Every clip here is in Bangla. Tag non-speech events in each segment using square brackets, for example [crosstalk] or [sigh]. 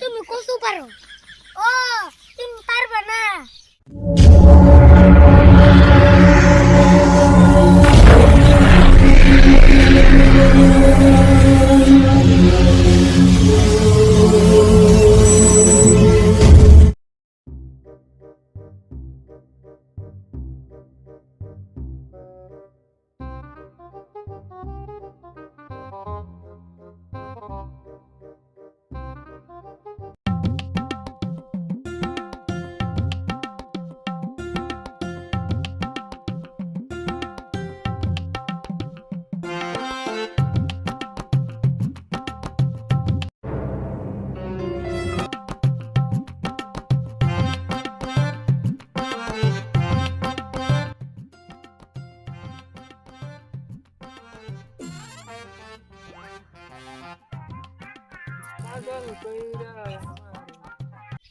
তুমি কচু পারো। ও তুমি পারবে না।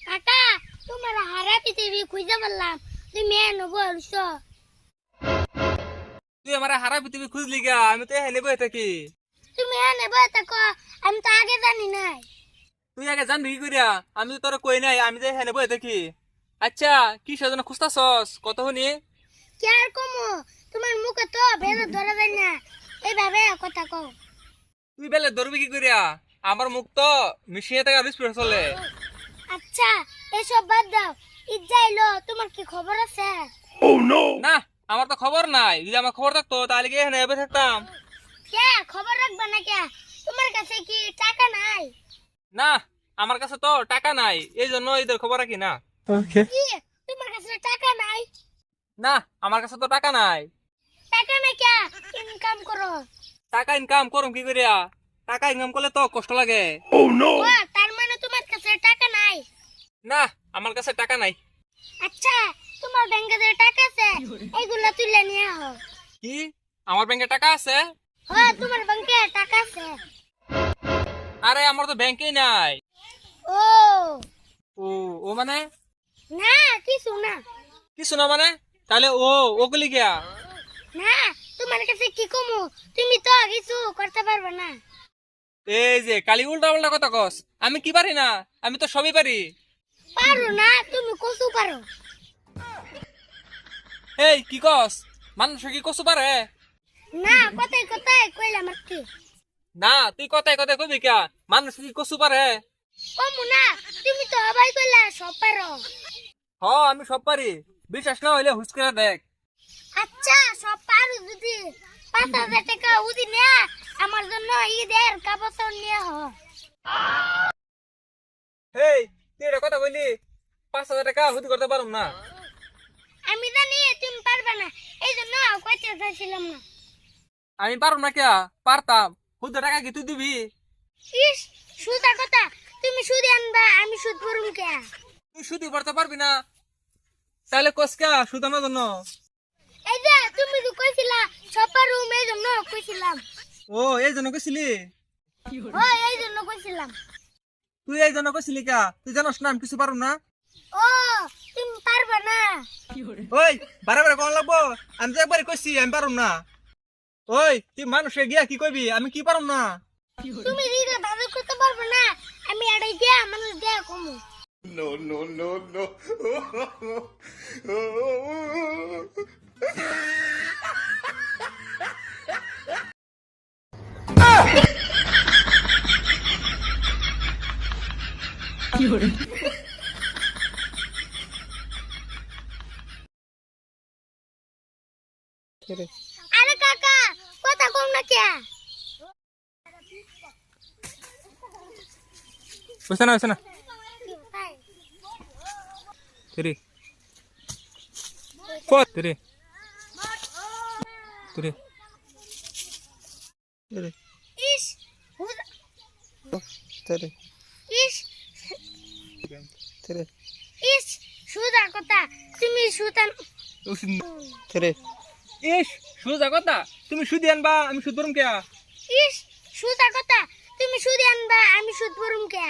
কাকা তোমার হারা পৃথিবী খুঁজে পারলাম। তুমি এনে বলছো। তুই আমার হারা পৃথিবী খুঁজলি গা আমি তো এখানে বয়ে থাকি। তুমি এনে বই থাকো আমি তো আগে জানি নাই। তুই আগে জানবি কি করিয়া আমি তো তোর কই নাই আমি তো এখানে বয়ে থাকি। আচ্ছা কি সেজন্য খুঁজতাছস কত হনি? কি আর কমো তোমার মুখে তো ভেবে ধরা যায় না। এইভাবে কথা কও। তুই বেলে ধরবি কি করিয়া? আমার মুখ তো মিশিয়ে থাকা বিস্ফোরণ চলে আচ্ছা এসব বাদ দাও। ঈদ যাইলো তোমার কি খবর আছে? ও নো না আমার তো খবর নাই। যদি আমার খবর থাকতো তাহলে কি এখানে এবে থাকতাম। কে? খবর রাখবে না কে তোমার কাছে কি টাকা নাই? না আমার কাছে তো টাকা নাই। এই জন্য এদের খবর রাখি না। কি? তোমার কাছে টাকা নাই? না আমার কাছে তো টাকা নাই। টাকা নাই কে? ইনকাম করো। টাকা ইনকাম করুম কি করিয়া? টাকা ইনকাম করলে তো কষ্ট লাগে। ও তার মানে তোমার কাছে টাকা নাই? না আমার কাছে টাকা নাই। আচ্ছা তোমার ব্যাংকে যে টাকা আছে এইগুলা তুলে নিয়ে আহ। কি? আমার ব্যাংকে টাকা আছে? হ্যাঁ তোমার ব্যাংকে টাকা আছে। আরে আমার তো ব্যাংকেই নাই। ও। ও ও মানে? না কিছু না। কিছু না মানে? তাহলে ও ওগুলি গিয়া? না তোমার কাছে কি কমু? তুমি তো কিছু করতে পারবে না। এই যে কালি উল্টা উল্টা কথা কস। আমি কি পারি না? আমি তো সবই পারি। পারো না তুমি কসু পারো। এই কি কস? মানুষ কি কসু পারে? না কথায় কথায় কইলাম আর কি। না তুই কথায় কথায় কবি কিয়া মানুষ কি কসু পারে? কমু না তুমি তো সবাই কইলা সব পারো। হ আমি সব পারি। বিশ্বাস না হইলে হুস করে দেখ। আচ্ছা সব পারো যদি। পাঁচ হাজার টাকা উদি নে আমার জন্য ঈদের কাপড় নিয়ে হ। এই তুই এটা কথা কইলি পাঁচ হাজার টাকা হুদি করতে পারুম না। আমি জানি তুমি পারবে না এই জন্য কইতে চাইছিলাম না। আমি পারুম না কিয়া? পারতাম। হুদি টাকা কি তুই দিবি? ইস সুদা কথা তুমি সুদ আনবা আমি সুদ করুম কে তুই সুদি পড়তে পারবি না। তাহলে কস কা সুদ আমার জন্য? এই যে তুমি তো কইছিলা সব পারুম এই জন্য কইছিলাম। ও এই জন্য কইছিলি? ও এই জন্য কইছিলাম। তুই এই জন্য কইছিলি কা? তুই জানোস না আমি কিছু পারুম না? ও তুমি পারবে না। ওই বারে বারে কোন লাগবো আমি তো একবারই কইছি আমি পারুম না। ওই তুই মানুষে গিয়া কি কইবি? আমি কি পারুম না? তুমি দিদি বাজার করতে পারবে না আমি এটাই দিয়া মানুষ দিয়া কমু। [laughs] আরে কাকা কথা কম না কে? বুঝছে না বুঝছে না। তিরি তিরি তিরি তিরি ইস হুদ- তিরি ইস। তিরি ইস সুদা কথা তুমি সুদান তিরি ইস সুজা কথা তুমি সুদি আনবা আমি সুদ পড়ুম কেয়া ইস সুদা কথা তুমি সুদ আনবা আমি সুদ করুম কে